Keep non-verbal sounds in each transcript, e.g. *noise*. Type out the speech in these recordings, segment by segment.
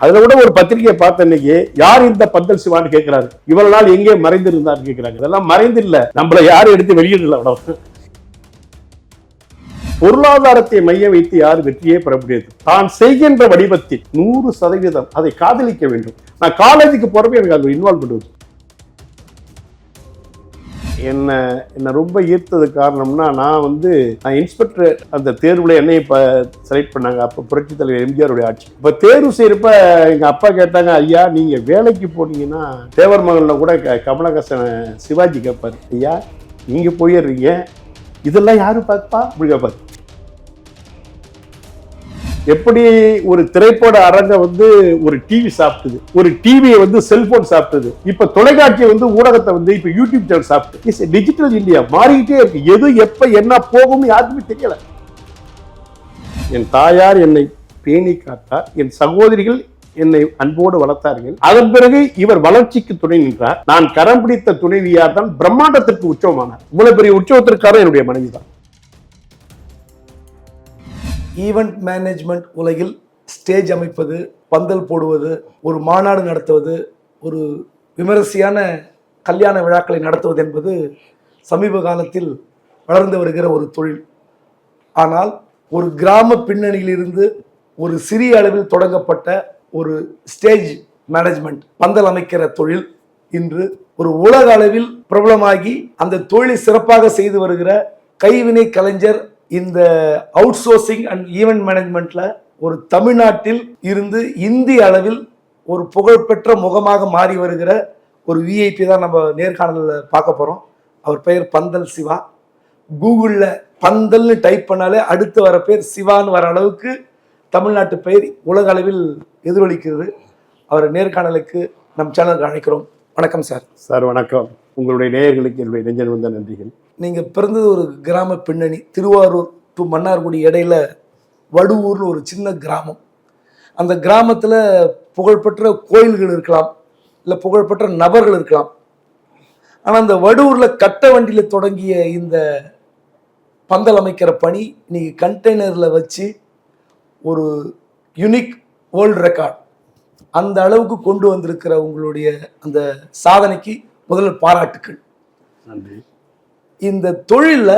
அதுல கூட ஒரு பத்திரிகையை பார்த்த இன்னைக்கு யார் இந்த பந்தல் சிவான்னு கேட்கிறாரு இவ்வளவு நாள் எங்கே மறைந்திருந்தார் கேட்கிறாங்க இதெல்லாம் மறைந்து இல்ல நம்மள யாரும் எடுத்து வெளியிடல அவ்வளவு. பொருளாதாரத்தை மைய வைத்து யார் வெற்றியே பெற முடியாது. தான் செய்கின்ற வடிவத்தில் நூறு சதவீதம் அதை காதலிக்க வேண்டும். நான் காலேஜுக்கு போறப்ப எனக்கு அது இன்வால்வ் பண்ணுவது என்னை என்னை ரொம்ப ஈர்த்தது காரணம்னா நான் வந்து நான் இன்ஸ்பெக்டர் அந்த தேர்வில் என்னை இப்போ செலக்ட் பண்ணாங்க. அப்போ புரட்சி தலைவர் எம்ஜிஆருடைய ஆட்சி. இப்போ தேர்வு செய்யறப்ப எங்கள் அப்பா கேட்டாங்க ஐயா நீங்கள் வேலைக்கு போனீங்கன்னா தேவர் மகனில் கூட க- கமலஹாசன் சிவாஜி கேட்பார் ஐயா நீங்கள் போயிடுறீங்க. இதெல்லாம் யாரும் பார்ப்பா? அப்படி கேட்பாரு எப்படி ஒரு திரைப்பட அரங்க வந்து ஒரு டிவி சாப்பிட்டது? ஒரு டிவியை வந்து செல்போன் சாப்பிட்டது. இப்ப தொலைக்காட்சி வந்து ஊடகத்தை வந்து இப்ப யூடியூப் சேனல் சாப்பிட்டு டிஜிட்டல் இந்தியா மாறிக்கிட்டே இருக்கு. எது எப்ப என்ன போகும்னு யாருக்குமே தெரியல. என் தாயார் என்னை பேணி காத்தார். என் சகோதரிகள் என்னை அன்போடு வளர்த்தார்கள். அதன் பிறகு இவர் வளர்ச்சிக்கு துணை நின்றார். நான் கரம் பிடித்த துணைவியார் தான் பிரம்மாண்டத்திற்கு உற்சவமானார் இவ்வளவு பெரிய உற்சவத்திற்காக என்னுடைய மனைவி தான் ஈவெண்ட் மேனேஜ்மெண்ட் உலகில் ஸ்டேஜ் அமைப்பது பந்தல் போடுவது ஒரு மாநாடு நடத்துவது ஒரு விமரிசையான கல்யாண விழாக்களை நடத்துவது என்பது சமீப காலத்தில் வளர்ந்து வருகிற ஒரு தொழில். ஆனால் ஒரு கிராம பின்னணியிலிருந்து ஒரு சிறிய அளவில் தொடங்கப்பட்ட ஒரு ஸ்டேஜ் மேனேஜ்மெண்ட் பந்தல் அமைக்கிற தொழில் இன்று ஒரு உலக அளவில் பிரபலமாகி அந்த தொழிலை சிறப்பாக செய்து வருகிற கைவினை கலைஞர் இந்த அவுட் சோர்சிங் அண்ட் ஈவெண்ட் மேனேஜ்மெண்ட்ல ஒரு தமிழ்நாட்டில் இருந்து இந்திய அளவில் ஒரு புகழ்பெற்ற முகமாக மாறி வருகிற ஒரு விஐபி தான் நம்ம நேர்காணலில் பார்க்க போகிறோம் அவர் பெயர் பந்தல் சிவா. கூகுளில் பந்தல்னு டைப் பண்ணாலே அடுத்து வர பேர் சிவான்னு வர அளவுக்கு தமிழ்நாட்டு பெயர் உலக அளவில் எதிரொலிக்கிறது. அவர் நேர்காணலுக்கு நம் சேனலுக்கு அழைக்கிறோம். வணக்கம் சார். சார் வணக்கம். உங்களுடைய நேயர்களுக்கு என்னுடைய நெஞ்சன் வந்த நன்றிகள். நீங்கள் பிறந்தது ஒரு கிராம பின்னணி. திருவாரூர் டு மன்னார்குடி இடையில வடுவூர்னு ஒரு சின்ன கிராமம். அந்த கிராமத்தில் புகழ்பெற்ற கோயில்கள் இருக்கலாம் இல்லை புகழ்பெற்ற நபர்கள் இருக்கலாம். ஆனால் அந்த வடுவூரில் கட்ட வண்டியில் தொடங்கிய இந்த பந்தல் அமைக்கிற பணி இன்னைக்கு கண்டெய்னரில் வச்சு ஒரு யுனிக் வேர்ல்டு ரெக்கார்ட் அந்த அளவுக்கு கொண்டு வந்திருக்கிற உங்களுடைய அந்த சாதனைக்கு முதல்ல பாராட்டுக்கள். நன்றி. இந்த தொழில்ல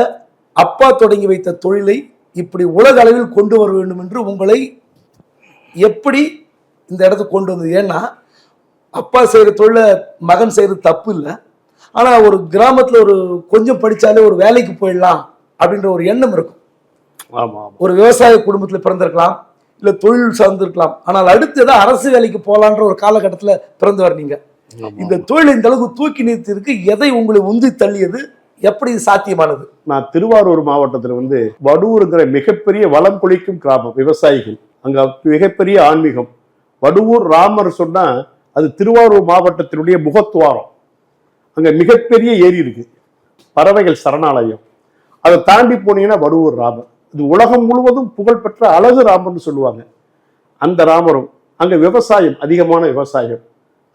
அப்பா தொடங்கி வைத்த தொழிலை இப்படி உலக அளவில் கொண்டு வர வேண்டும் என்று உங்களை எப்படி இந்த இடத்துக்கு கொண்டு வந்தது? ஏன்னா அப்பா செய்யற தொழிலை மகன் செய்யறது தப்பு இல்லை. ஆனா ஒரு கிராமத்துல ஒரு கொஞ்சம் படிச்சாலே ஒரு வேலைக்கு போயிடலாம் அப்படின்ற ஒரு எண்ணம் இருக்கும். ஒரு விவசாய குடும்பத்துல பிறந்திருக்கலாம் இல்ல தொழில் சார்ந்திருக்கலாம். ஆனால் அடுத்து ஏதாவது அரசு வேலைக்கு போகலான்ற ஒரு காலகட்டத்துல பிறந்தவர் நீங்க. ஆமா. இந்த தொழிலை இந்த அளவுக்கு தூக்கி நிறுத்திருக்கு எதை உங்களை உந்தி தள்ளியது? எப்படி சாத்தியமானது? நான் திருவாரூர் மாவட்டத்தில் வந்து வடுவூருங்கிற மிகப்பெரிய வளம் கொளிக்கும் கிராமம் விவசாயிகள். அங்க மிகப்பெரிய ஆன்மீகம். வடுவூர் ராமர் சொன்னா அது திருவாரூர் மாவட்டத்தினுடைய முகத்துவாரம். அங்க மிகப்பெரிய ஏரி இருக்கு. பறவைகள் சரணாலயம். அதை தாண்டி போனீங்கன்னா வடுவூர் ராமர். இது உலகம் முழுவதும் புகழ்பெற்ற அழகு ராமர்னு சொல்லுவாங்க. அந்த ராமரும் அங்க விவசாயம் அதிகமான விவசாயம்.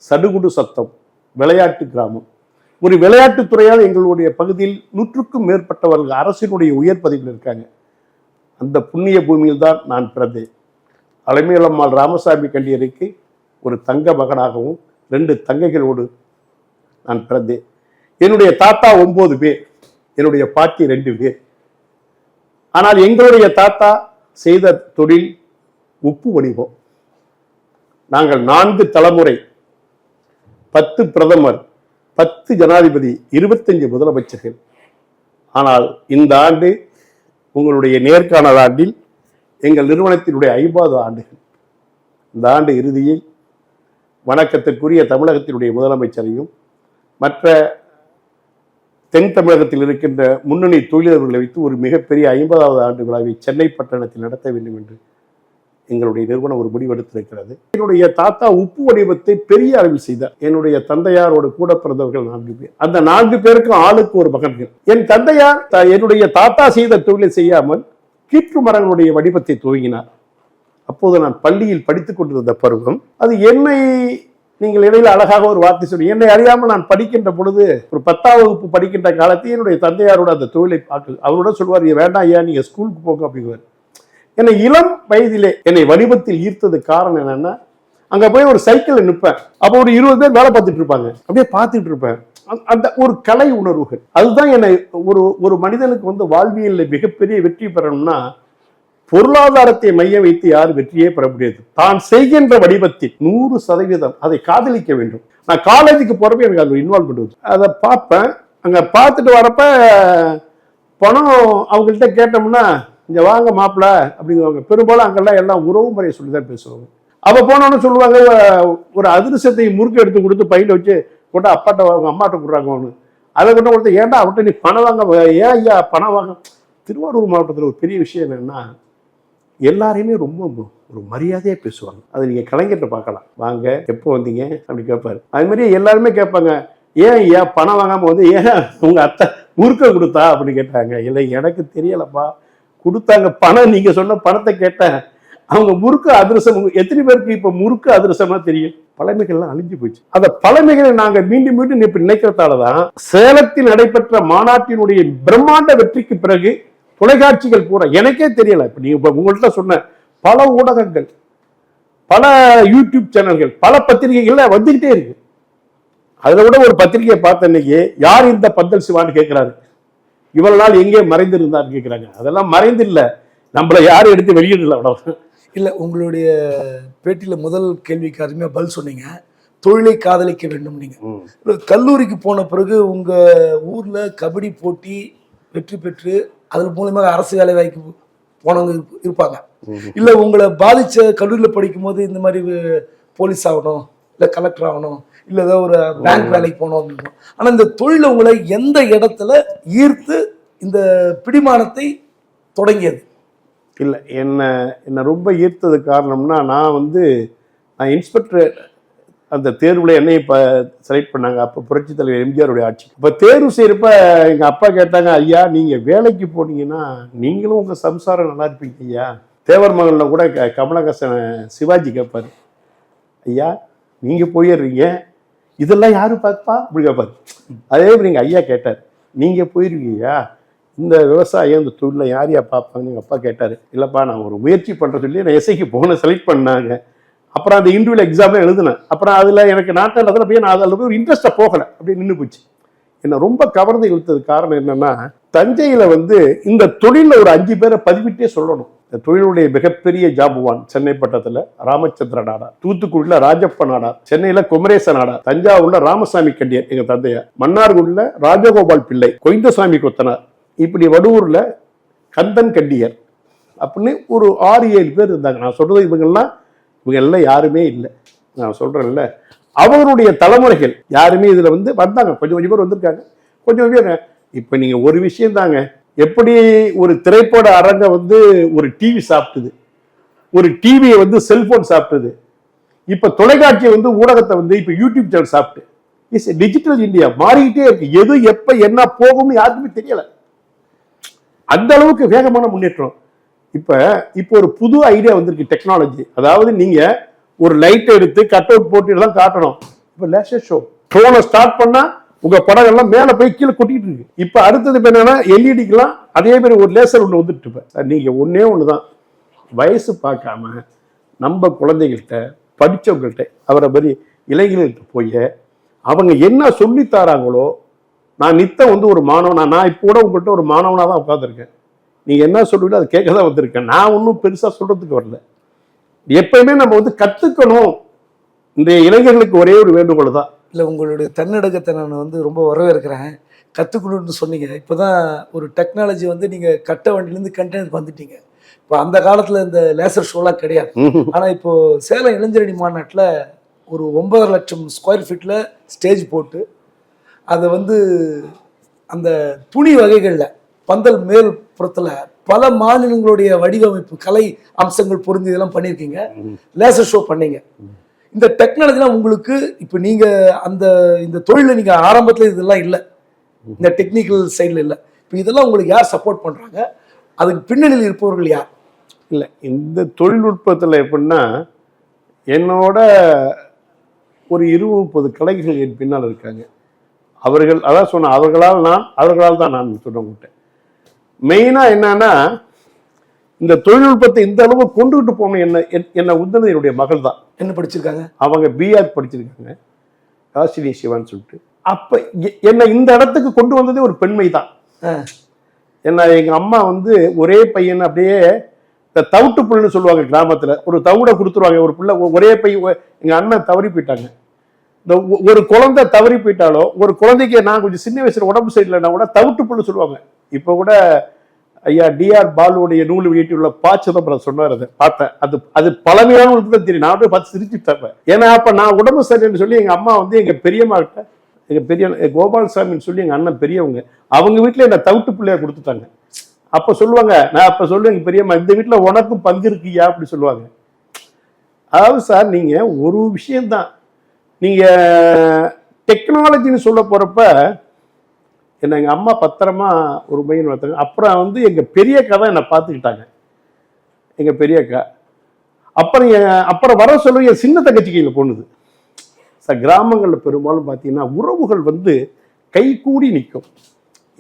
சடுகுடு சத்தம் விளையாட்டு கிராமம். ஒரு விளையாட்டுத்துறையால் எங்களுடைய பகுதியில் நூற்றுக்கும் மேற்பட்டவர்கள் அரசினுடைய உயர் பதவியில் இருக்காங்க. அந்த புண்ணிய பூமியில் தான் நான் பிறந்தேன். அலமேலம்மாள் ராமசாமி கண்டியருக்கு ஒரு தங்க மகனாகவும் ரெண்டு தங்கைகளோடு நான் பிறந்தேன். என்னுடைய தாத்தா ஒன்பது பேர் என்னுடைய பாட்டி ரெண்டு பேர். ஆனால் எங்களுடைய தாத்தா செய்த தொழில் உப்பு வணிகம். நாங்கள் நான்கு தலைமுறை பத்து பிரதமர் பத்து ஜனாதிபதி இருபத்தஞ்சு முதலமைச்சர்கள். ஆனால் இந்த ஆண்டு உங்களுடைய நேர்காணல் ஆண்டில் எங்கள் நிறுவனத்தினுடைய ஐம்பது ஆண்டுகள். இந்த ஆண்டு இறுதியில் வணக்கத்திற்குரிய தமிழகத்தினுடைய முதலமைச்சரையும் மற்ற தென் தமிழகத்தில் இருக்கின்ற முன்னணி தொழிலர்களை வைத்து ஒரு மிகப்பெரிய ஐம்பதாவது ஆண்டு விழாவை சென்னை பட்டணத்தில் நடத்த வேண்டும் என்று எங்களுடைய நிறுவனம் ஒரு முடிவெடுத்திருக்கிறது என்னுடைய தாத்தா உப்பு வடிவத்தை பெரிய அளவில் செய்தார். என்னுடைய தந்தையாரோட கூட பிறந்தவர்கள் நான்கு பேர். அந்த நான்கு பேருக்கும் ஆளுக்கு ஒரு மகன்கள் என் தந்தையார் என்னுடைய தாத்தா செய்த தொழிலை செய்யாமல் கீற்று மரங்களுடைய வடிவத்தை துவங்கினார். அப்போது நான் பள்ளியில் படித்துக் கொண்டிருந்த பருவம் அது என்னை நீங்கள் இடையில அழகாக ஒரு வார்த்தை சொல்லி என்னை அறியாமல் நான் படிக்கின்ற பொழுது ஒரு பத்தாம் வகுப்பு படிக்கின்ற காலத்தில் என்னுடைய தந்தையாரோட அந்த தொழிலை பார்க்க அவரோட சொல்வார் வேண்டாம் ஐயா நீங்க ஸ்கூலுக்கு போங்க அப்படிங்குவார். என்னை இளம் வயதிலே என்னை வடிவத்தில் ஈர்த்தது காரணம் என்னன்னா அங்க போய் ஒரு சைக்கிள்ல நிற்பேன். அப்போ ஒரு இருபது பேர் வேலை பார்த்துட்டு இருப்பாங்க. அப்படியே பார்த்துட்டு இருப்பேன். அந்த- ஒரு கலை உணர்வுகள். அதுதான் என்னை ஒரு ஒரு மனிதனுக்கு வந்து வாழ்வியலில் மிகப்பெரிய வெற்றி பெறணும்னா பொருளாதாரத்தை மையம் வைத்து யார் வெற்றியே பெற முடியாது. தான் செய்கின்ற வடிவத்தில் நூறு சதவீதம் அதை காதலிக்க வேண்டும். நான் காலேஜுக்கு போறப்ப எனக்கு அது இன்வால்வ் பண்ணுவது அதை பார்ப்பேன். அங்க பார்த்துட்டு வரப்ப பணம் அவங்கள்ட்ட கேட்டோம்னா இங்கே வாங்க மாப்பிள்ள அப்படிங்குவாங்க. பெரும்பாலும் அங்கெல்லாம் எல்லாம் உறவு முறையை சொல்லி தான் பேசுவாங்க. அப்போ போனோன்னு சொல்லுவாங்க ஒரு அதிர்ஷ்டத்தை முறுக்கு எடுத்து கொடுத்து பையில வச்சு போட்டு அப்பாட்ட அவங்க அம்மாட்ட கொடுறாங்க ஒன்று அதை கொண்டு கொடுத்து ஏன்டா அவர்கிட்ட நீ பணம் வாங்க ஏன் ஐயா பணம் வாங்க? திருவாரூர் மாவட்டத்தில் ஒரு பெரிய விஷயம் என்னன்னா எல்லாரையுமே ரொம்ப ஒரு மரியாதையாக பேசுவாங்க. அதை நீங்கள் கலைஞர்கிட்ட பார்க்கலாம். வாங்க எப்போ வந்தீங்க? அப்படி கேட்பாரு. அது மாதிரி எல்லாருமே கேட்பாங்க ஏன் ஐயா பணம் வாங்காமல் வந்து ஏன் உங்கள் அத்தை முறுக்க கொடுத்தா? அப்படின்னு கேட்டாங்க. இல்லை எனக்கு தெரியலப்பா. கொடுத்தாங்க. பணம் நீங்க சொன்ன பணத்தை கேட்டேன். அவங்க முறுக்கு அதிரசம் எத்தனை பேருக்கு இப்ப முறுக்கு அதிரசமா தெரியும்? பழமைகள்லாம் அழிஞ்சு போச்சு அந்த பழமைகளை நாங்க மீண்டும் மீண்டும் இப்ப நினைக்கிறதாலதான் சேலத்தில் நடைபெற்ற மாநாட்டினுடைய பிரம்மாண்ட வெற்றிக்கு பிறகு தொலைக்காட்சிகள் பூரா எனக்கே தெரியல. இப்ப நீ இப்ப உங்கள்ட்ட சொன்ன பல ஊடகங்கள் பல யூடியூப் சேனல்கள் பல பத்திரிகைகள்ல வந்துகிட்டே இருக்கு. அதுல கூட ஒரு பத்திரிகையை பார்த்த அன்னைக்கு யார் இந்த பந்தல் சிவான்னு கேட்கிறாரு இவ்வளவு நாள் எங்கே மறைந்திருந்தான்னு கேட்கிறாங்க அதெல்லாம் மறைந்து இல்ல நம்மள யாரும் எடுத்து வெளியிடல அவ்வளவு. இல்ல உங்களுடைய பேட்டியில முதல் கேள்விக்கு அருமையா பதில் சொன்னீங்க. தொழிலை காதலிக்க வேண்டும் நீங்க. ஒரு கல்லூரிக்கு போன பிறகு உங்க ஊர்ல கபடி போட்டி வெற்றி பெற்று அதன் மூலமாக அரசு வேலை வாய்ப்பு போனவங்க இருப்ப- இருப்பாங்க. இல்ல உங்களை பாதிச்ச கல்லூரியில படிக்கும் போது இந்த மாதிரி போலீஸ் ஆகணும் இல்ல கலெக்டர் ஆகணும் இல்ல ஏதோ ஒரு பேங்க் வேலைக்கு போகணும் அப்படின்னு ஆனா இந்த தொழில உங்களை எந்த இடத்துல ஈர்த்து இந்த பிடிமானத்தை தொடங்கியது? இல்ல என்ன என்ன ரொம்ப ஈர்த்தது காரணம்னா நான் வந்து நான் இன்ஸ்பெக்டர் அந்த தேர்வுல என்னை இப்போ செலக்ட் பண்ணாங்க. அப்போ புரட்சி தலைவர் எம்ஜிஆருடைய ஆட்சி. இப்போ தேர்வு செய்யறப்ப எங்க அப்பா கேட்டாங்க ஐயா நீங்க வேலைக்கு போனீங்கன்னா நீங்களும் உங்க சம்சாரம் நல்லா இருப்பீங்க ஐயா. தேவர் மகன்ல கூட க- கமலஹாசன் சிவாஜி கேட்பாரு ஐயா நீங்க போயிடுறீங்க இதெல்லாம் யாரும் பார்ப்பா? அப்படி கேட்பாரு அதே மாதிரி எங்கள் ஐயா கேட்டார். நீங்கள் போயிருவீங்கய்யா இந்த விவசாயம் இந்த தொழிலை யார் யார் பார்ப்பாங்கன்னு எங்கள் அப்பா கேட்டார். இல்லைப்பா நான் ஒரு முயற்சி பண்ணுற சொல்லி நான் எஸ்ஐக்கு போன செலக்ட் பண்ணாங்க. அப்புறம் அந்த இன்டர்வியூல எக்ஸாமே எழுதினேன். அப்புறம் அதில் எனக்கு நாட்டில் அதில் போய் நான் அதில் போய் ஒரு இன்ட்ரெஸ்ட்டாக போகலை. அப்படியே நின்று போச்சு. என்னை ரொம்ப கவர்ந்து இழுத்தது காரணம் என்னென்னா தஞ்சையில் வந்து இந்த தொழிலில் ஒரு அஞ்சு பேரை பதிவிட்டே சொல்லணும். தொழிலுடைய மிகப்பெரிய ஜாபுவான் சென்னை பட்டத்தில் ராமச்சந்திர நாடார் தூத்துக்குடியில் ராஜப்ப நாடார் சென்னையில் குமரேச நாடார் தஞ்சாவூர்ல ராமசாமி கண்டியர் எங்க தந்தையார் மன்னார்குடியில் ராஜகோபால் பிள்ளை கொய்ந்தசாமி கொத்தனார். இப்படி வடூர்ல கந்தன் கண்டியர் அப்படின்னு ஒரு ஆறு ஏழு பேர் இருந்தாங்க. நான் சொல்றது இவங்கெல்லாம் இவங்க எல்லாம் யாருமே இல்லை. நான் சொல்றேன்ல அவருடைய தலைமுறைகள் யாருமே இதில் வந்து வந்தாங்க. கொஞ்சம் கொஞ்சம் பேர் வந்திருக்காங்க. கொஞ்சம் கொஞ்சம் பேர் இப்போ நீங்கள் ஒரு விஷயம் தாங்க. எப்படி ஒரு திரைப்பட அரங்க வந்து ஒரு டிவி சாப்பிட்டுது? ஒரு டிவியை வந்து செல்போன் சாப்பிட்டது. இப்போ தொலைக்காட்சியை வந்து ஊடகத்தை வந்து இப்போ யூடியூப் சேனல் சாப்பிட்டு. இஸ் டிஜிட்டல் இந்தியா மாறிக்கிட்டே இருக்கு. எது எப்ப என்ன போகும்னு யாருக்குமே தெரியல. அந்த அளவுக்கு வேகமான முன்னேற்றம். இப்ப இப்போ ஒரு புது ஐடியா வந்திருக்கு டெக்னாலஜி அதாவது நீங்க ஒரு லைட் எடுத்து கட் அவுட் போட்டு தான் காட்டணும். இப்ப லேசர் ஷோ ட்ரோனை ஸ்டார்ட் பண்ணா உங்க படகெல்லாம் மேலே போய் கீழே கொட்டிட்டு இருக்கு. இப்போ அடுத்தது இப்ப என்னன்னா எல்இடிக்கெல்லாம் அதே மாதிரி ஒரு லேசர் ஒன்று வந்துட்டு இருப்பேன் நீங்கள் நீங்க ஒன்று தான் வயசு பார்க்காம நம்ம குழந்தைகள்கிட்ட படித்தவங்கள்ட்ட அவரை மாதிரி இளைஞர்கள்ட்ட போய் அவங்க என்ன சொல்லி தராங்களோ நான் நித்தம் வந்து ஒரு மாணவனா நான் இப்போ கூட உங்கள்கிட்ட ஒரு மாணவனாக தான் உட்காந்துருக்கேன் நீங்கள் என்ன சொல்லுவீங்களோ அதை கேட்க தான் வந்திருக்கேன். நான் ஒன்றும் பெருசாக சொல்கிறதுக்கு வரல. எப்பயுமே நம்ம வந்து கற்றுக்கணும் இந்த இளைஞர்களுக்கு ஒரே ஒரு வேண்டுகோள் தான். இல்லை உங்களுடைய தன்னடக்கத்தை நான் வந்து ரொம்ப வரவேற்கிறேன். கற்றுக்கணும்னு சொன்னீங்க. இப்போ தான் ஒரு டெக்னாலஜி வந்து நீங்கள் கட்ட வண்டியிலேருந்து கண்டெய்னர் வந்துட்டீங்க. இப்போ அந்த காலத்தில் இந்த லேசர் ஷோலாம் கிடையாது. *laughs* ஆனால் இப்போ சேலம் இளைஞரணி மாநாட்டில் ஒரு ஒன்பதரை லட்சம் ஸ்கொயர் ஃபீட்டில் ஸ்டேஜ் போட்டு அதை வந்து அந்த துணி வகைகளில் பந்தல் மேல் புறத்தில் பல மாநிலங்களுடைய வடிவமைப்பு கலை அம்சங்கள் பொருந்தி இதெல்லாம் பண்ணியிருக்கீங்க லேசர் ஷோ பண்ணீங்க. இந்த டெக்னாலஜிலாம் உங்களுக்கு இப்போ நீங்கள் அந்த இந்த தொழிலில் நீங்கள் ஆரம்பத்தில் இதெல்லாம் இல்லை. இந்த டெக்னிக்கல் சைடில் இல்லை. இப்போ இதெல்லாம் உங்களுக்கு யார் சப்போர்ட் பண்ணுறாங்க அதுக்கு பின்னணியில் இருப்பவர்கள் யார்? இல்லை இந்த தொழில்நுட்பத்தில் எப்படின்னா என்னோட ஒரு இருபது முப்பது கலைஞர்கள் என் பின்னால் இருக்காங்க. அவர்கள் அதான் சொன்ன அவர்களால் நான் அவர்களால் தான் நான் சொல்ல மாட்டேன் மெயினாக என்னன்னா இந்த தொழில்நுட்பத்தை இந்த அளவு கொண்டுகிட்டு போகணும் என்ன என்- என்னை உந்தது என்னுடைய மகள் தான் என்ன படிச்சிருக்காங்க? அவங்க பிஆர் படிச்சிருக்காங்க. காசினி சிவான்னு சொல்லிட்டு. அப்ப என்னை இந்த இடத்துக்கு கொண்டு வந்ததே ஒரு பெண்மை தான். என்ன எங்க அம்மா வந்து ஒரே பையன் அப்படியே இந்த தவிட்டு புல்லுன்னு சொல்லுவாங்க கிராமத்துல. ஒரு தவிட கொடுத்துருவாங்க. ஒரு பிள்ளை ஒரே பையன் ஒ- எங்க அண்ணன் தவறி போயிட்டாங்க. இந்த ஒரு குழந்தை தவறி போயிட்டாலோ ஒரு குழந்தைக்கு நான் கொஞ்சம் சின்ன வயசுல உடம்பு சரியில்லைன்னா கூட தவிட்டு புல்லு சொல்லுவாங்க. இப்போ கூட ஐயா டிஆர் பாலுடைய நூல் வெளியிட்டுள்ள பா சிதம்பரம் சொன்னார் அதை பார்த்தேன். அது அது பழமையானவங்களுக்கு தான் தெரியும். நான் அப்படியே பார்த்து சிரிச்சுட்டேன் ஏன்னா அப்போ நான் உடம்பு சரியில்லைன்னு சொல்லி எங்கள் அம்மா வந்து எங்கள் பெரியம்மா கிட்ட எங்க பெரிய கோபாலசாமின்னு சொல்லி எங்கள் அண்ணன் பெரியவங்க அவங்க வீட்டில் என்னை தவிட்டு பிள்ளையை கொடுத்துட்டாங்க. அப்போ சொல்லுவாங்க நான் அப்போ சொல்லுவேன் எங்கள் பெரியம்மா இந்த வீட்டில் உனக்கும் பங்கு இருக்கியா அப்படி சொல்லுவாங்க. அதாவது சார் நீங்கள் ஒரு விஷயந்தான் நீங்கள் டெக்னாலஜின்னு சொல்ல போகிறப்ப என்னை எங்கள் அம்மா பத்திரமா ஒரு பையன் வளர்த்தாங்க. அப்புறம் வந்து எங்கள் பெரிய அக்கா தான் என்னை பார்த்துக்கிட்டாங்க. எங்க பெரியக்கா அப்புறம் என் அப்புறம் வர சொல்ல என் சின்ன தங்கச்சி கையில் போனது சார் கிராமங்களில் பெரும்பாலும் பார்த்தீங்கன்னா உறவுகள் வந்து கைகூடி நிற்கும்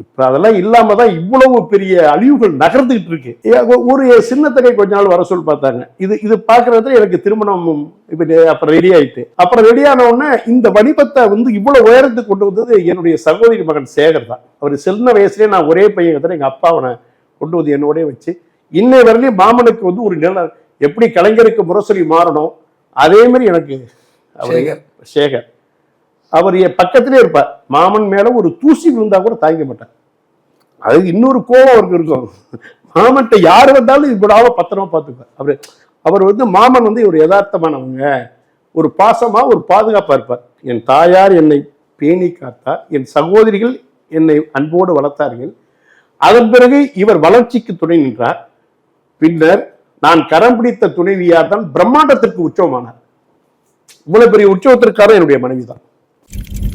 இப்போ அதெல்லாம் இல்லாம தான் இவ்வளவு பெரிய அழிவுகள் நகர்ந்துகிட்டு இருக்கு. ஒரு சின்ன தங்கை கொஞ்ச நாள் வர சொல்லி பார்த்தாங்க. இது இது பார்க்கறதுல எனக்கு திருமணம் இப்போ அப்புறம் ரெடி ஆயிட்டு. அப்புறம் ரெடி ஆன உடனே இந்த வடிவத்தை வந்து இவ்வளவு உயரத்துக்கு கொண்டு வந்தது என்னுடைய சகோதரி மகன் சேகர் தான். அவர் சின்ன வயசுலயே நான் ஒரே பையன் தான் எங்க அப்பாவை கொண்டு வந்து என்னோடய வச்சு இன்னை வரையிலும் மாமனுக்கு வந்து ஒரு நில எப்படி கலைஞருக்கு முரசொலி மாறணும் அதே மாதிரி எனக்கு அவர் சேகர். சேகர். அவர் என் பக்கத்திலே இருப்பார். மாமன் மேல ஒரு தூசி விழுந்தா கூட தாங்க மாட்டார். அது இன்னொரு கோபம் அவருக்கு இருக்கும். மாமன்ட்ட யார் வந்தாலும் இப்படாவ பத்திரமா பார்த்துப்பார். அவர் அவர் வந்து மாமன் வந்து ஒரு யதார்த்தமானவங்க. ஒரு பாசமா ஒரு பாதுகாப்பாக இருப்பார். என் தாயார் என்னை பேணி காத்தார். என் சகோதரிகள் என்னை அன்போடு வளர்த்தார்கள். அதன் பிறகு இவர் வளர்ச்சிக்கு துணை நின்றார். பின்னர் நான் கரம் பிடித்த துணைவியார் தான் பிரம்மாண்டத்திற்கு உற்சவமானார் இவ்வளவு பெரிய உற்சவத்திற்காக என்னுடைய மனைவி தான் Thank you.